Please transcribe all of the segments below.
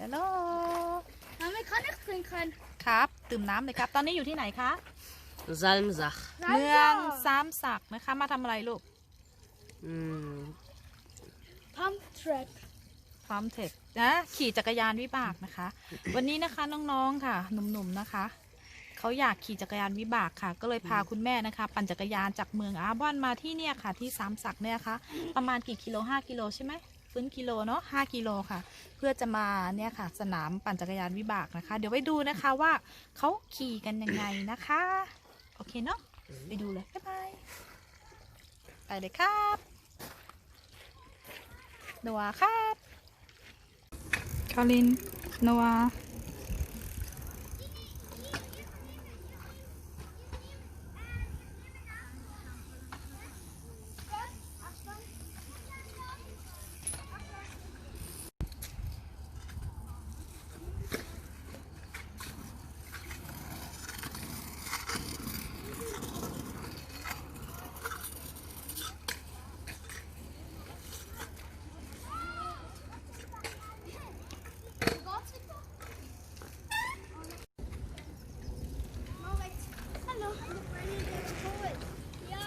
ฮัลโหล Mama, kan ik drinken? ครับ ดื่มน้ำเลยครับ ตอนนี้อยู่ที่ไหนคะ Zalmzach. เมืองสามสักนะคะ มาทำอะไรลูก Mm. Pump track. พร้อมเทคนะขี่จักรยานวิบากนะคะ วันนี้นะคะน้องๆค่ะ หนุ่มๆนะคะ เขาอยากขี่จักรยานวิบากค่ะ ก็เลยพาคุณแม่นะคะ ปั่นจักรยานจากเมืองอาบอนมาที่เนี่ยค่ะ ที่สามสักเนี่ยค่ะ ประมาณกี่กิโลห้ากิโลใช่ไหม ฟื้นกิโลเนาะห้ากิโลค่ะ เพื่อจะมาเนี่ยค่ะ สนามปั่นจักรยานวิบากนะคะ เดี๋ยวไปดูนะคะว่าเขาขี่กันยังไงนะคะ โอเคเนาะไปดูเลยบ๊ายบายไปเลยครับนัวครับคารินนัว Hallo. Ja.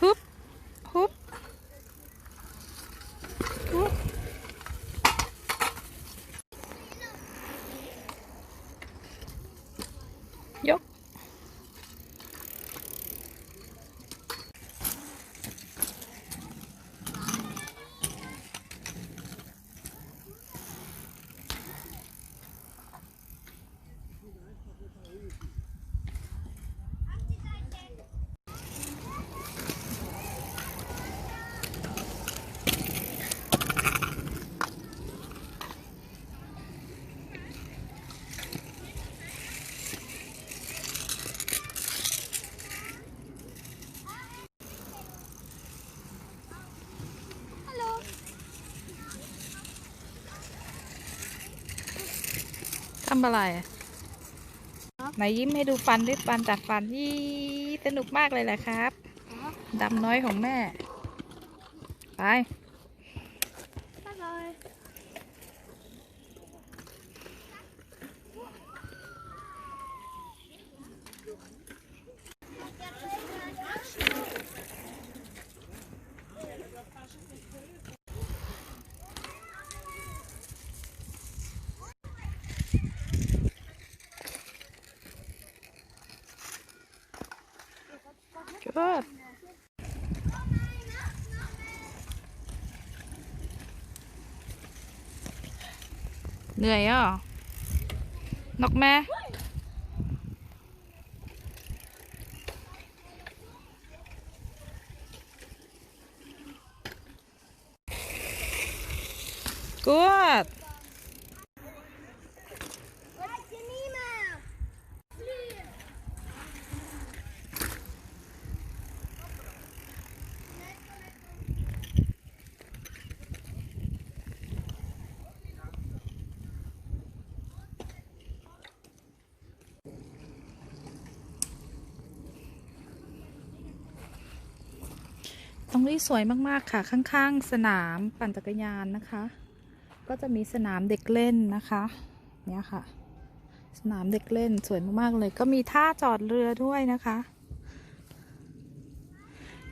ทุบทุบทุบ ยำอะไรไหนยิ้มให้ดูฟันด้วยฟันจากฟันยี่สนุกมากเลยแหละครับดำน้อยของแม่ ไป ก็เหนื่อยอะนกแม่กวด Wat je niet meer. Vliegen. ตรงนี้สวยมากๆค่ะ ข้างๆ สนามปั่นจักรยานนะคะ ก็จะมีสนามเด็กเล่นนะคะเนี่ยค่ะ สนามเด็กเล่นสวยมากๆเลย ก็มีท่าจอดเรือด้วยนะคะ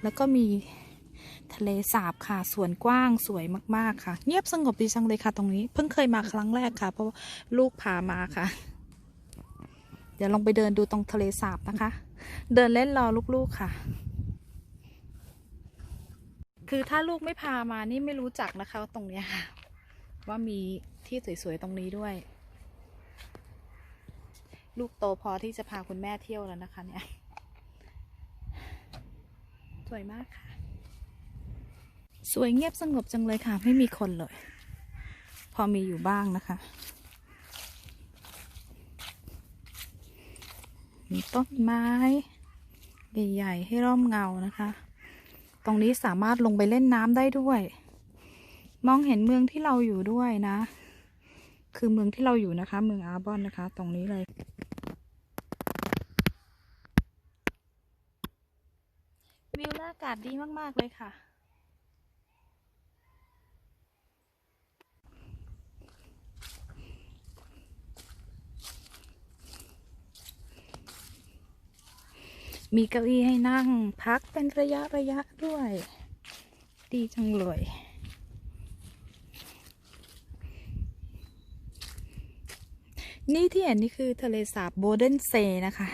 แล้วก็มีทะเลสาบค่ะสวนกว้างสวยมากๆค่ะ เงียบสงบดีจังเลยค่ะ ตรงนี้เพิ่งเคยมาครั้งแรกค่ะ เพราะลูกพามาค่ะ เดี๋ยวลองไปเดินดูตรงทะเลสาบนะคะ เดินเล่นรอลูกๆค่ะ คือถ้าลูกไม่พามานี่ไม่รู้จักนะคะตรงเนี้ยค่ะว่ามีที่สวยๆตรงนี้ด้วย ลูกโตพอที่จะพาคุณแม่เที่ยวแล้วนะคะเนี่ย สวยมากค่ะ สวยเงียบสงบจังเลยค่ะ ไม่มีคนเลย พอมีอยู่บ้างนะคะ มีต้นไม้ ใหญ่ๆให้ร่มเงานะคะ ตรงนี้สามารถลงไปเล่นน้ำได้ด้วย มองเห็นเมืองที่เราอยู่ด้วยนะ คือเมืองที่เราอยู่นะคะ เมืองอาร์บอนนะคะ ตรงนี้เลย วิวอากาศดีมาก ๆ เลยค่ะ มีเก้าอี้ให้นั่งพักเป็นระยะระยะด้วย ดีจังเลยนี่ที่เห็นนี่คือทะเลสาบโบเดนเซนะคะ